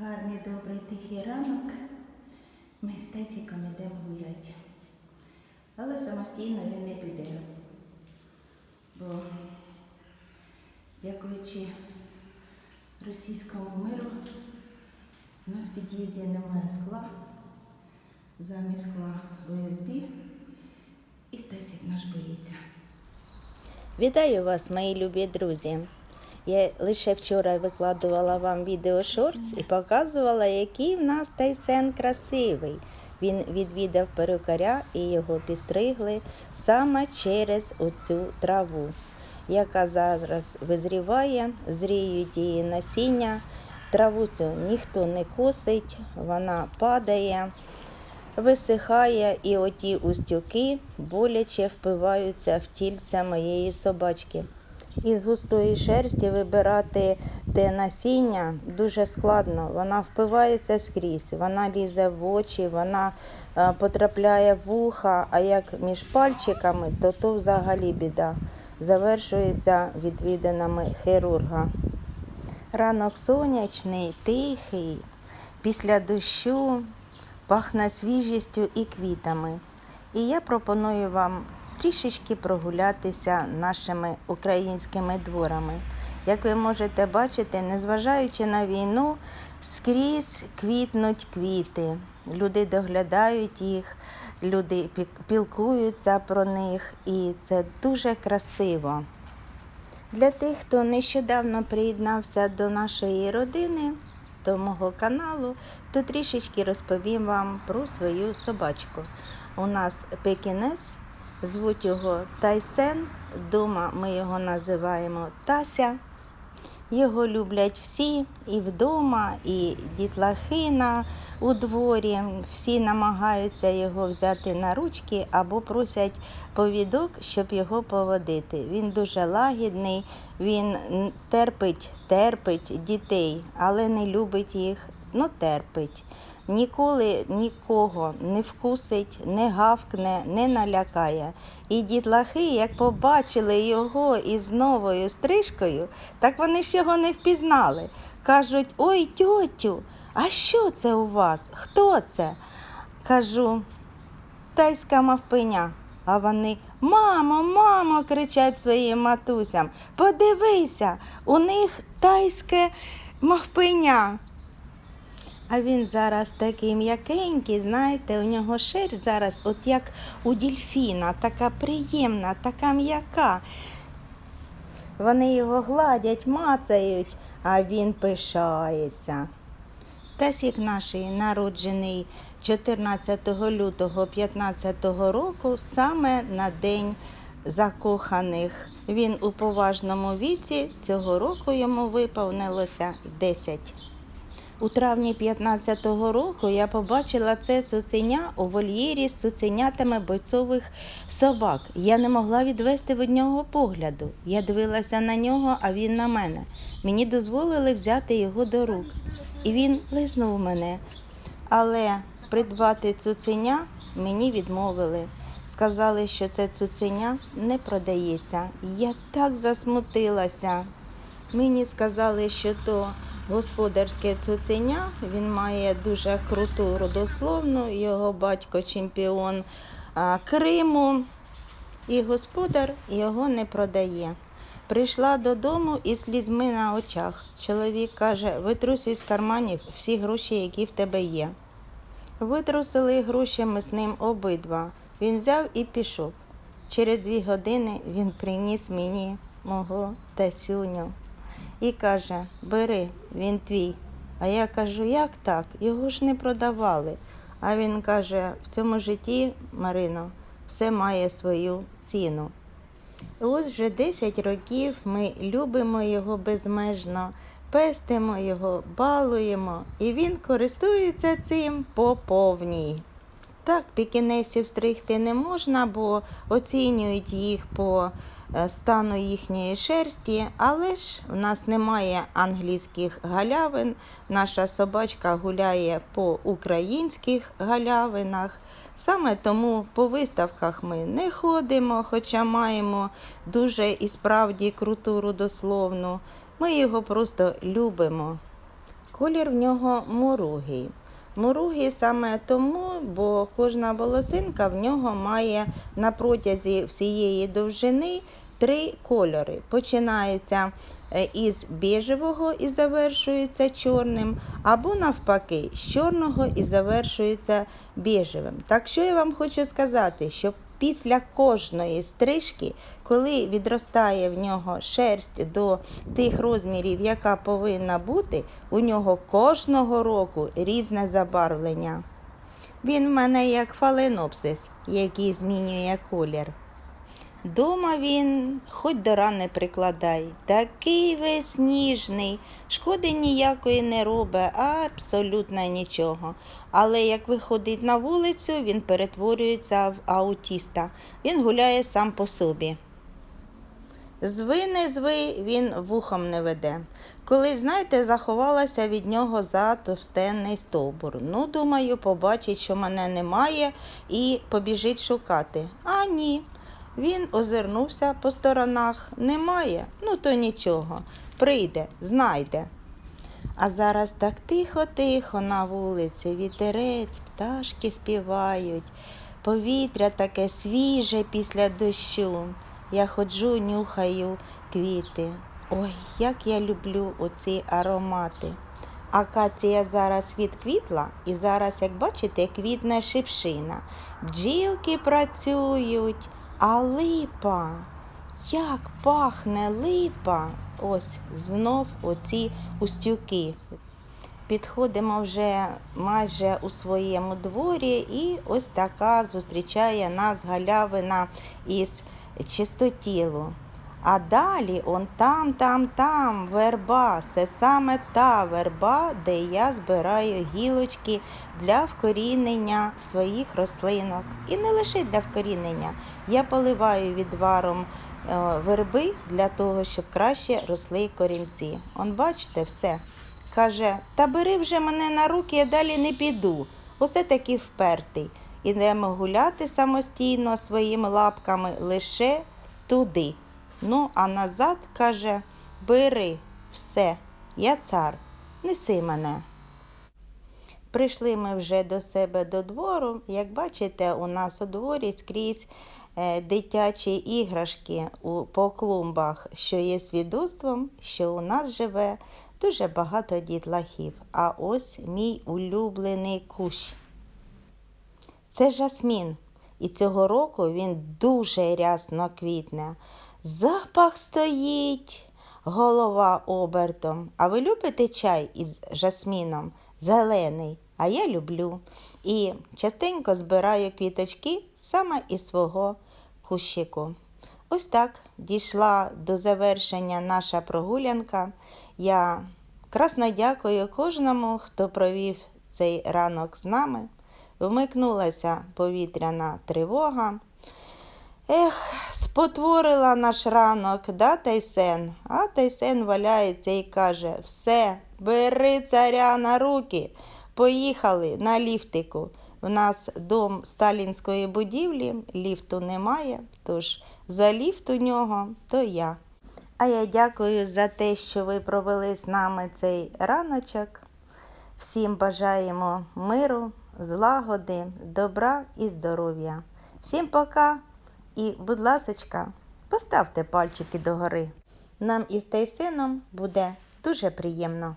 Гарний, добрий, тихий ранок. Ми з Тесіком йдемо гуляти. Але самостійно він не піде. Бо, дякуючи російському миру, у нас в під'їзді немає скла. Замість скла ОСБ. І Стасік наш боїться. Вітаю вас, мої любі друзі. Я лише вчора викладувала вам відео шортс і показувала, який в нас Тайсен красивий. Він відвідав перукаря і його підстригли саме через оцю траву, яка зараз визріває, зріють її насіння. Траву цю ніхто не косить, вона падає висихає, і оті устюки боляче впиваються в тільця моєї собачки. Із густої шерсті вибирати те насіння дуже складно. Вона впивається скрізь, вона лізе в очі, вона е, потрапляє в вуха, а як між пальчиками, то то взагалі біда. Завершується відвідинами хірурга. Ранок сонячний, тихий, після дощу пахне свіжістю і квітами. І я пропоную вам трішечки прогулятися нашими українськими дворами. Як ви можете бачити, незважаючи на війну, скрізь квітнуть квіти. Люди доглядають їх, люди пілкуються про них, і це дуже красиво. Для тих, хто нещодавно приєднався до нашої родини, до мого каналу, то трішечки розповім вам про свою собачку. У нас пекінес, звуть його Тайсен. Дома ми його називаємо Тася. Його люблять всі, і вдома, і дітлахина у дворі. Всі намагаються його взяти на ручки або просять повідок, щоб його поводити. Він дуже лагідний, він терпить, терпить дітей, але не любить їх, ну терпить. Ніколи нікого не вкусить, не гавкне, не налякає. І дітлахи, як побачили його із новою стрижкою, так вони ж його не впізнали. Кажуть: ой, тьотю, а що це у вас? Хто це? Кажу, тайська мавпиня. А вони мамо, мамо, кричать своїм матусям. Подивися, у них тайське мавпиня. А він зараз такий м'якенький, знаєте, у нього шерсть зараз, от як у дільфіна, така приємна, така м'яка. Вони його гладять, мацають, а він пишається. Тесік наш народжений 14 лютого 15 року, саме на день закоханих. Він у поважному віці цього року йому виповнилося 10. У травні 15-го року я побачила це цуценя у вольєрі з цуценятами бойцових собак. Я не могла відвести від нього погляду. Я дивилася на нього, а він на мене. Мені дозволили взяти його до рук. І він лизнув мене. Але придбати цуценя мені відмовили. Сказали, що це цуценя не продається. Я так засмутилася. Мені сказали, що то господарське цуценя, він має дуже круту родословну, його батько чемпіон Криму, і господар його не продає. Прийшла додому із слізьми на очах. Чоловік каже: витрусь із карманів всі гроші, які в тебе є. Витрусили гроші ми з ним обидва. Він взяв і пішов. Через дві години він приніс мені мого Тасюню і каже: Бери, він твій. А я кажу, як так? Його ж не продавали. А він каже: в цьому житті, Марино, все має свою ціну. Ось вже 10 років ми любимо його безмежно, пестимо його, балуємо, і він користується цим по повній. Так, пікінесів стригти не можна, бо оцінюють їх по е, стану їхньої шерсті, але ж в нас немає англійських галявин. Наша собачка гуляє по українських галявинах. Саме тому по виставках ми не ходимо, хоча маємо дуже і справді круту родословну. Ми його просто любимо. Колір в нього муругий. Муругий саме тому, бо кожна волосинка в нього має на протязі всієї довжини три кольори. Починається е, із біжевого і завершується чорним, або навпаки, з чорного і завершується біжевим. Так що я вам хочу сказати, що після кожної стрижки, коли відростає в нього шерсть до тих розмірів, яка повинна бути, у нього кожного року різне забарвлення. Він в мене як фаленопсис, який змінює колір. Дома він хоч до рани прикладай, такий весь ніжний, шкоди ніякої не робить, абсолютно нічого. Але як виходить на вулицю, він перетворюється в аутіста. Він гуляє сам по собі. Зви не зви, він вухом не веде. Коли, знаєте, заховалася від нього за товстенний стовбур. Ну, думаю, побачить, що мене немає, і побіжить шукати. А ні. Він озирнувся по сторонах. Немає, ну то нічого. Прийде, знайде. А зараз так тихо-тихо на вулиці, вітерець, пташки співають, повітря таке свіже після дощу. Я ходжу, нюхаю квіти. Ой, як я люблю оці аромати. Акація зараз відквітла, і зараз, як бачите, квітне шипшина. Бджілки працюють, а липа. Як пахне липа. Ось знов оці устюки. Підходимо вже майже у своєму дворі, і ось така зустрічає нас галявина із чистотілу. А далі он там, там, там верба. Це саме та верба, де я збираю гілочки для вкорінення своїх рослинок. І не лише для вкорінення. Я поливаю відваром е, верби для того, щоб краще росли корінці. Он бачите, все. Каже, та бери вже мене на руки, я далі не піду. Усе таки впертий. Ідемо гуляти самостійно своїми лапками лише туди. Ну, а назад каже, бери все, я цар, неси мене. Прийшли ми вже до себе до двору. Як бачите, у нас у дворі скрізь е, дитячі іграшки по клумбах, що є свідоцтвом, що у нас живе дуже багато дітлахів. А ось мій улюблений кущ. Це жасмін. І цього року він дуже рясно квітне. Запах стоїть, голова обертом. А ви любите чай із жасміном? Зелений, а я люблю. І частенько збираю квіточки саме із свого кущику. Ось так дійшла до завершення наша прогулянка. Я красно дякую кожному, хто провів цей ранок з нами. Вмикнулася повітряна тривога. Ех, спотворила наш ранок, да, Тайсен? А Тайсен валяється і каже: все, бери царя на руки. Поїхали на ліфтику. У нас дом сталінської будівлі, ліфту немає, тож за ліфт у нього то я. А я дякую за те, що ви провели з нами цей раночок. Всім бажаємо миру, злагоди, добра і здоров'я. Всім пока! І, будь ласочка, поставте пальчики догори. Нам із Тайсином буде дуже приємно.